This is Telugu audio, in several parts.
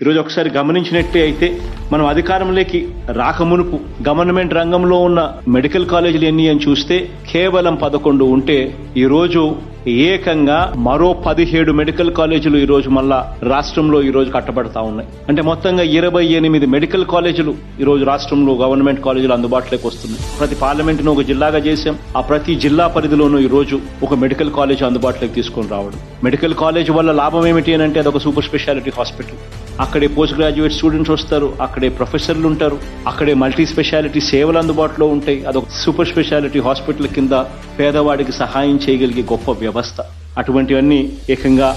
ఈరోజు ఒకసారి గమనించినట్టే అయితే మనం అధికారంలోకి రాకమునుపు గవర్నమెంట్ రంగంలో ఉన్న మెడికల్ కాలేజీలు ఎన్ని అని చూస్తే కేవలం పదకొండు ఉంటే ఈరోజు ఏకంగా మరో పదిహేడు మెడికల్ కాలేజీలు ఈ రోజు మళ్ళా రాష్ట్రంలో ఈ రోజు కట్టబడతా ఉన్నాయి. అంటే మొత్తంగా ఇరవై ఎనిమిది మెడికల్ కాలేజీలు ఈ రోజు రాష్ట్రంలో గవర్నమెంట్ కాలేజీలు అందుబాటులోకి వస్తున్నాయి. ప్రతి పార్లమెంట్ను ఒక జిల్లాగా చేశాం. ఆ ప్రతి జిల్లా పరిధిలోనూ ఈ రోజు ఒక మెడికల్ కాలేజ్ అందుబాటులోకి తీసుకొని రావడం. మెడికల్ కాలేజ్ వల్ల లాభం ఏమిటి అని అంటే అదొక సూపర్ స్పెషాలిటీ హాస్పిటల్. అక్కడే పోస్ట్ గ్రాడ్యుయేట్ స్టూడెంట్స్ వస్తారు అక్కడే ప్రొఫెసర్లు ఉంటారు అక్కడే మల్టీ స్పెషాలిటీ సేవలు అందుబాటులో ఉంటాయి. అదొక సూపర్ స్పెషాలిటీ హాస్పిటల్ కింద పేదవాడికి సహాయం చేయగలిగే గొప్ప వ్యవస్థ. అటువంటివన్నీ ఏకంగా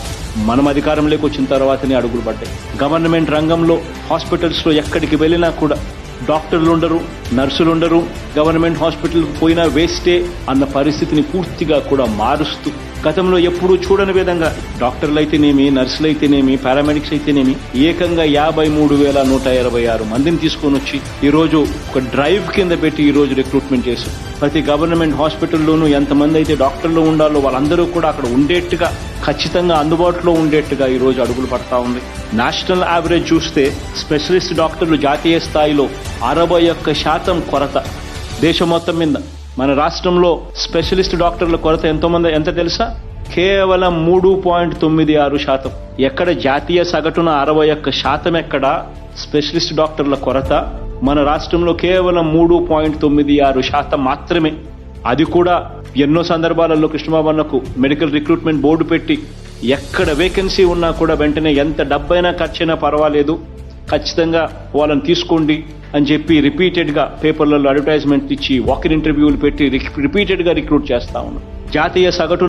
మనం అధికారంలోకి వచ్చిన తర్వాతనే అడుగులు పడ్డాయి. గవర్నమెంట్ రంగంలో హాస్పిటల్స్లో ఎక్కడికి వెళ్ళినా కూడా డాక్టర్లు ఉండరు నర్సులు ఉండరు గవర్నమెంట్ హాస్పిటల్కి పోయినా వేస్టే అన్న పరిస్థితిని పూర్తిగా కూడా మారుస్తూ గతంలో ఎప్పుడూ చూడని విధంగా డాక్టర్లు అయితేనేమి నర్సులు అయితేనేమి పారామెడిక్స్ అయితేనేమి ఏకంగా యాభై మూడు వేల నూట ఇరవై ఆరు మందిని తీసుకొని వచ్చి ఈ రోజు ఒక డ్రైవ్ కింద పెట్టి ఈ రోజు రిక్రూట్మెంట్ చేశారు. ప్రతి గవర్నమెంట్ హాస్పిటల్లోనూ ఎంతమంది అయితే డాక్టర్లు ఉండాలో వాళ్ళందరూ కూడా అక్కడ ఉండేట్టుగా ఖచ్చితంగా అందుబాటులో ఉండేట్టుగా ఈ రోజు అడుగులు పడతా ఉంది. నేషనల్ యావరేజ్ చూస్తే స్పెషలిస్ట్ డాక్టర్లు జాతీయ స్థాయిలో అరవై ఒక్క శాతం కొరత దేశం మొత్తం మీద. మన రాష్ట్రంలో స్పెషలిస్ట్ డాక్టర్ల కొరత ఎంతో మంది ఎంత తెలుసా? కేవలం మూడు పాయింట్ తొమ్మిది ఆరు శాతం. ఎక్కడ జాతీయ సగటున అరవై ఒక్క శాతం ఎక్కడ? స్పెషలిస్ట్ డాక్టర్ల కొరత మన రాష్ట్రంలో కేవలం మూడు పాయింట్ తొమ్మిది ఆరు శాతం మాత్రమే. అది కూడా ఎన్నో సందర్భాలలో కృష్ణబాబన్నకు మెడికల్ రిక్రూట్మెంట్ బోర్డు పెట్టి ఎక్కడ వేకెన్సీ ఉన్నా కూడా వెంటనే ఎంత డబ్బైనా ఖర్చైనా పర్వాలేదు. ఖచ్చితంగా వాళ్ళని తీసుకోండి. అని చెప్పి రిపీటెడ్గా పేపర్లలో అడ్వర్టైజ్మెంట్ ఇచ్చి వాకిన్ ఇంటర్వ్యూలు పెట్టి రిపీటెడ్గా రిక్రూట్ చేస్తా ఉన్నారు జాతీయ సగటు